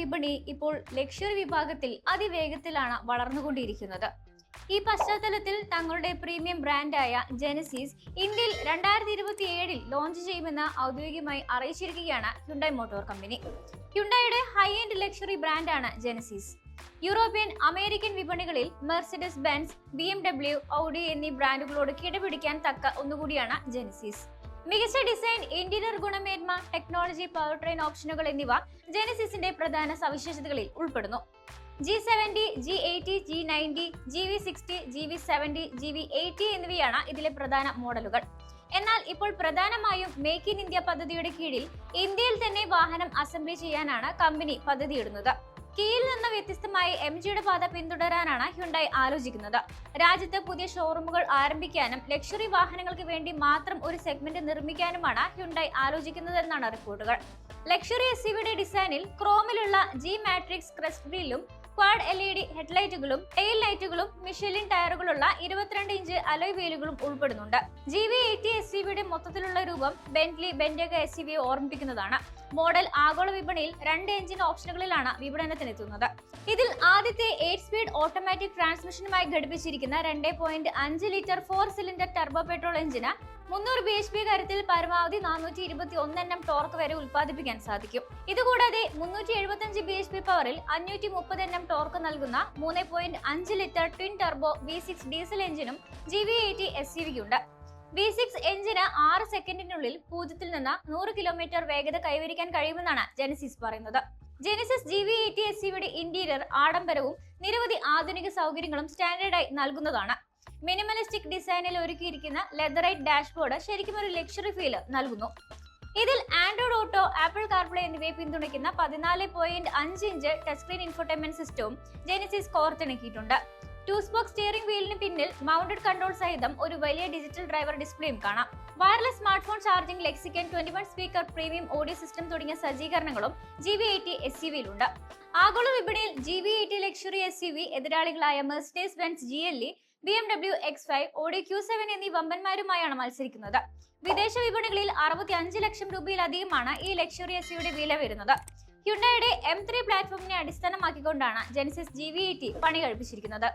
വിപണി ഇപ്പോൾ ലക്ഷറി വിഭാഗത്തിൽ അതിവേഗത്തിലാണ് വളർന്നുകൊണ്ടിരിക്കുന്നത്. ഈ പശ്ചാത്തലത്തിൽ തങ്ങളുടെ പ്രീമിയം ബ്രാൻഡായ ജെനസിസ് ഇന്ത്യയിൽ രണ്ടായിരത്തി ഇരുപത്തി ഏഴിൽ ലോഞ്ച് ചെയ്യുമെന്ന് ഔദ്യോഗികമായി അറിയിച്ചിരിക്കുകയാണ് ഹ്യുണ്ടായി മോട്ടോർ കമ്പനി. ഹ്യുണ്ടായുടെ ഹൈ എൻഡ് ലക്ഷറി ബ്രാൻഡാണ് ജെനസിസ്. യൂറോപ്യൻ അമേരിക്കൻ വിപണികളിൽ Mercedes Benz B M W Audi എന്നീ ബ്രാൻഡുകളോട് കിടപിടിക്കാൻ തക്ക ഒന്നുകൂടിയാണ് ജെനസിസ്. മികച്ച ഡിസൈൻ ഇന്റീരിയർ ഗുണമേന്മ ടെക്നോളജി പവർ ട്രെയിൻ ഓപ്ഷനുകൾ എന്നിവ ജെനസിസിന്റെ പ്രധാന സവിശേഷതകളിൽ ഉൾപ്പെടുന്നു. G seventy G eighty G ninety G V sixty G V seventy G V eighty എന്നിവയാണ് ഇതിലെ പ്രധാന മോഡലുകൾ. എന്നാൽ ഇപ്പോൾ പ്രധാനമായും മേക്ക് ഇൻ ഇന്ത്യ പദ്ധതിയുടെ കീഴിൽ ഇന്ത്യയിൽ തന്നെ വാഹനം അസംബ്ലി ചെയ്യാനാണ് കമ്പനി പദ്ധതിയിടുന്നത്. കീയിൽ നിന്ന് വ്യത്യസ്തമായി എം ജിയുടെ പാത പിന്തുടരാനാണ് ഹ്യുണ്ടായി ആലോചിക്കുന്നത്. രാജ്യത്ത് പുതിയ ഷോറൂമുകൾ ആരംഭിക്കാനും ലക്ഷറി വാഹനങ്ങൾക്ക് വേണ്ടി മാത്രം ഒരു സെഗ്മെന്റ് നിർമ്മിക്കാനുമാണ് ഹ്യുണ്ടായി ആലോചിക്കുന്നതെന്നാണ് റിപ്പോർട്ടുകൾ. ലക്ഷറി എസ് ഡിസൈനിൽ ക്രോമിലുള്ള ജി മാട്രിക്സ് ക്രെസ്റ്റ് ഗ്രില്ലും ക്വാഡ് എൽ ഇ ഡി ഹെഡ്ലൈറ്റുകളും ടെയിൽ ലൈറ്റുകളും മിഷലിൻ ടയറുകളുള്ള ഇരുപത്തിരണ്ട് ഇഞ്ച് അലോയ് വീലുകളും ഉൾപ്പെടുന്നുണ്ട്. G V eighty S C വിയുടെ മൊത്തത്തിലുള്ള രൂപം ബെന്റ്ലി ബെന്റഗ എസ് യെ ഓർമ്മിപ്പിക്കുന്നതാണ്. മോഡൽ ആഗോള വിപണിയിൽ രണ്ട് എഞ്ചിൻ ഓപ്ഷനുകളിലാണ് വിപണനത്തിനെത്തുന്നത്. ഇതിൽ ആദ്യത്തെ എയ്റ്റ് സ്പീഡ് ഓട്ടോമാറ്റിക് ട്രാൻസ്മിഷനുമായി ഘടിപ്പിച്ചിരിക്കുന്ന രണ്ട് litre four cylinder turbo petrol എഞ്ചിന് മുന്നൂറ് ബി എച്ച് പി കരുത്തിൽ പരമാവധി നാനൂറ്റി ഇരുപത്തി ഒന്ന് എണ്ണം ടോർക്ക് വരെ ഉൽപ്പാദിപ്പിക്കാൻ സാധിക്കും. ഇതുകൂടാതെ മുന്നൂറ്റി എഴുപത്തഞ്ച് ബി എച്ച് പി പവറിൽ അഞ്ഞൂറ്റി മുപ്പത് എണ്ണം ടോർക്ക് നൽകുന്ന മൂന്ന് പോയിന്റ് അഞ്ച് litre twin turbo V six diesel എഞ്ചിനും G V eighty S C വിക്കുണ്ട് V six എഞ്ചിന് ആറ് സെക്കൻഡിനുള്ളിൽ പൂജ്യത്തിൽ നിന്ന് നൂറ് കിലോമീറ്റർ വേഗത കൈവരിക്കാൻ കഴിയുമെന്നാണ് ജെനസിസ് പറയുന്നത്. Genesis G V eighty S സിയുടെ ഇന്റീരിയർ ആഡംബരവും നിരവധി ആധുനിക സൗകര്യങ്ങളും സ്റ്റാൻഡേർഡായി നൽകുന്നതാണ്. മിനിമലിസ്റ്റിക് ഡിസൈനിൽ ഒരുക്കിയിരിക്കുന്ന ലെതറൈറ്റ് ഡാഷ്ബോർഡ് ശരിക്കും ഒരു ലക്ഷറി ഫീൽ നൽകുന്നു. ഇതിൽ ആൻഡ്രോയിഡ് ഓട്ടോ ആപ്പിൾ കാർപ്ലേ എന്നിവയെ പിന്തുണയ്ക്കുന്ന പതിനാല് പോയിന്റ് അഞ്ച് ഇഞ്ച് ടച്ച് സ്ക്രീൻ ഇൻഫോർടൈൻമെന്റ് സിസ്റ്റവും ജെനിസിസ് കോർത്തിണക്കിയിട്ടുണ്ട്. ടു സ്പോക്ക് സ്റ്റിയറിംഗ് വീലിന് പിന്നിൽ മൗണ്ടഡ് കൺട്രോൾ സഹിതം ഒരു വലിയ ഡിജിറ്റൽ ഡ്രൈവർ ഡിസ്പ്ലേയും കാണാം. Wireless smartphone charging Lexicon twenty one speaker premium audio system തുടങ്ങിയ സജ്ജീകരണങ്ങളും G V eighty S C വിയിലുണ്ട് ആഗോള വിപണിയിൽ G V eighty luxury S C V എതിരാളികളായ Mercedes Benz G L E B M W X five Audi Q seven എന്നീ വമ്പന്മാരുമായാണ് മത്സരിക്കുന്നത്. വിദേശ വിപണികളിൽ അറുപത്തി അഞ്ച് ലക്ഷം രൂപയിലധികമാണ് ഈ ലക്ഷറി എസ് യുടെ വില വരുന്നത് ഹ്യുണ്ടയുടെ എം ത്രീ പ്ലാറ്റ്ഫോമിനെ അടിസ്ഥാനമാക്കിക്കൊണ്ടാണ് ജെൻസിസ് ജി വി എയ്റ്റി പണി കഴിപ്പിച്ചിരിക്കുന്നത്.